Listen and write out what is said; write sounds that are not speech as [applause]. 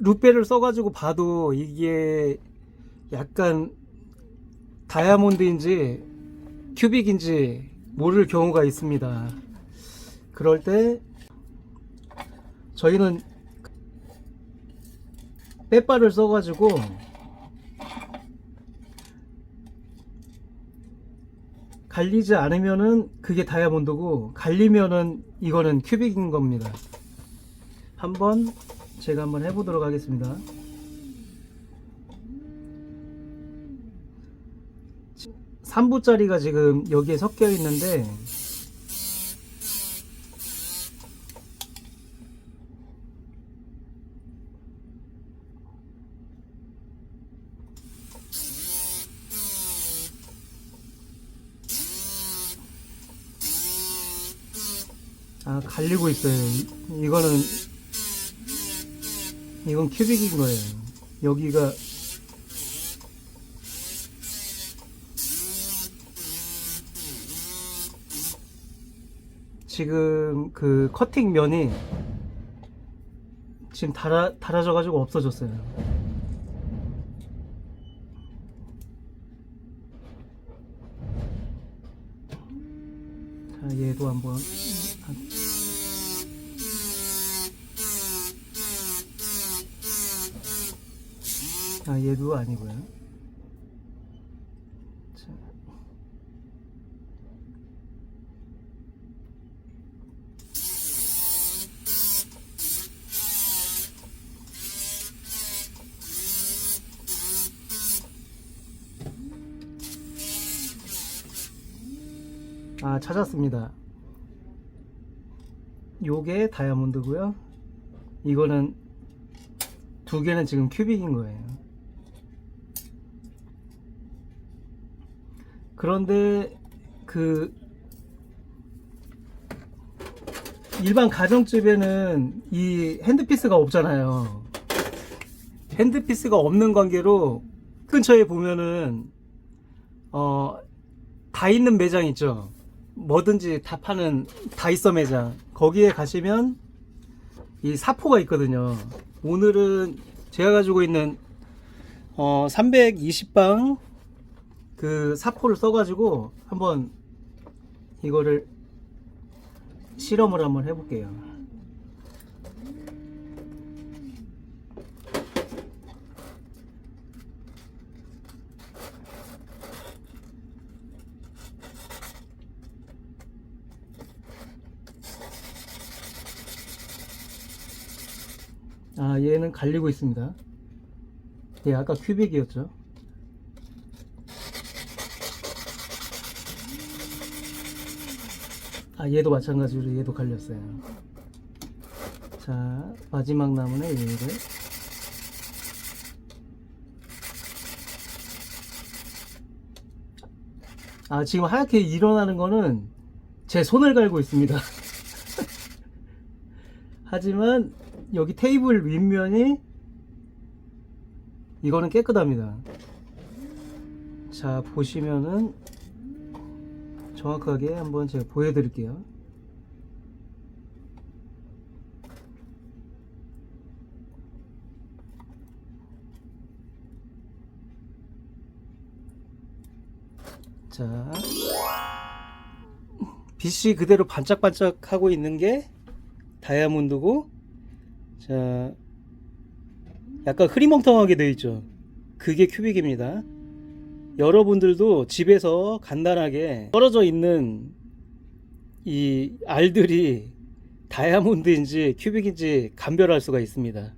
루페를 써가지고 봐도 이게 약간 다이아몬드인지 큐빅인지 모를 경우가 있습니다. 그럴 때 저희는 빼바를 써가지고 갈리지 않으면은 그게 다이아몬드고 갈리면은 이거는 큐빅인 겁니다. 한번 제가 한번 해보도록 하겠습니다. 3부짜리가 지금 여기에 섞여 있는데 아 갈리고 있어요. 이- 이거는 이건 큐빅인 거예요. 여기가 지금 그 커팅 면이 지금 달아, 달아져 가지고 없어졌어요. 자, 얘도 한번 아, 얘도 아니고요. 자. 아, 찾았습니다. 요게 다이아몬드고요. 이거는 두 개는 지금 큐빅인 거예요. 그런데 그 일반 가정집에는 이 핸드피스가 없잖아요. 핸드피스가 없는 관계로 근처에 보면은 어 다 있는 매장 있죠. 뭐든지 다 파는 다이소 매장 거기에 가시면 이 사포가 있거든요. 오늘은 제가 가지고 있는 어 320방 그 사포를 써가지고 한번 이거를 실험을 한번 해볼게요. 아 얘는 갈리고 있습니다. 얘 아까 큐빅이었죠. 아 얘도 마찬가지로 얘도 갈렸어요. 자 마지막 애 얘를 아 지금 하얗게 일어나는 거는 제 손을 갈고 있습니다. [laughs] 하지만 여기 테이블 윗면이 이거는 깨끗합니다. 자 보시면은 정확하게 한번 제가 보여드릴게요. 자, 빛이 그대로 반짝반짝 하고 있는 게 다이아몬드고, 자, 약간 흐리멍텅하게 되어 있죠. 그게 큐빅입니다. 여러분들도 집에서 간단하게 떨어져 있는 이 알들이 다이아몬드인지 큐빅인지 감별할 수가 있습니다.